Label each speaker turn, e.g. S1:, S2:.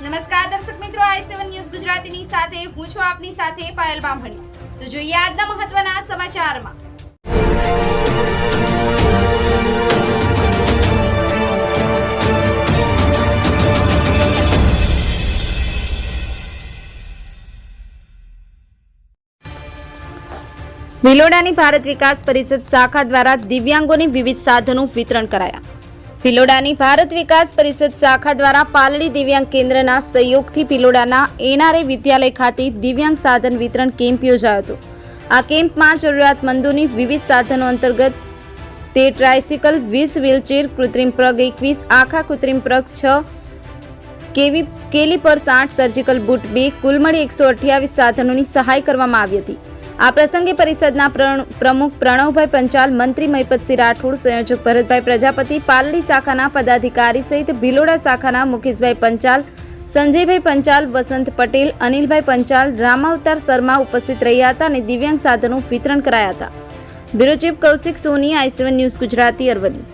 S1: નમસ્કાર દર્શક મિત્રો, આઈ સેવન ન્યૂઝ ગુજરાતીની સાથે, હું છું આપની સાથે પાયલ બામણી. તો જોઈએ આજના મહત્વના સમાચારમાં. ભિલોડાની ભારત વિકાસ પરિષદ શાખા દ્વારા દિવ્યાંગોને વિવિધ સાધનો વિતરણ કરાયા. ભિલોડાની ભારત વિકાસ પરિષદ શાખા દ્વારા પાલડી દિવ્યાંગ કેન્દ્રના સહયોગથી ભિલોડાના એનઆરએ વિદ્યાલય ખાતે દિવ્યાંગ સાધન વિતરણ કેમ્પ યોજાયો હતો. આ કેમ્પમાં જરૂરિયાતમંદોની વિવિધ સાધનો અંતર્ગત તે ટ્રાયસિકલ, વીસ વ્હીલચેર, કૃત્રિમ પ્રગ એકવીસ, આખા કૃત્રિમ પ્રગ છ, કેવી કેલી પર સાઠ સર્જિકલ બૂટ બે કુલ મળી એકસો અઠ્યાવીસ સાધનોની સહાય કરવામાં આવી હતી. આ પ્રસંગે પરિષદના પ્રમુખ પ્રણવભાઈ પંચાલ, મંત્રી મહિપતસિંહ રાઠોડ, સંયોજક ભરતભાઈ પ્રજાપતિ, પાલડી શાખાના પદાધિકારી સહિત ભિલોડા શાખાના મુકેશભાઈ પંચાલ, સંજયભાઈ પંચાલ, વસંત પટેલ, અનિલભાઈ પંચાલ, રામાવતાર શર્મા ઉપસ્થિત રહ્યા હતા અને દિવ્યાંગ સાધનો વિતરણ કરાયા હતા. Bureau chief Kaushik Soni, I news Gujarati Aravalli.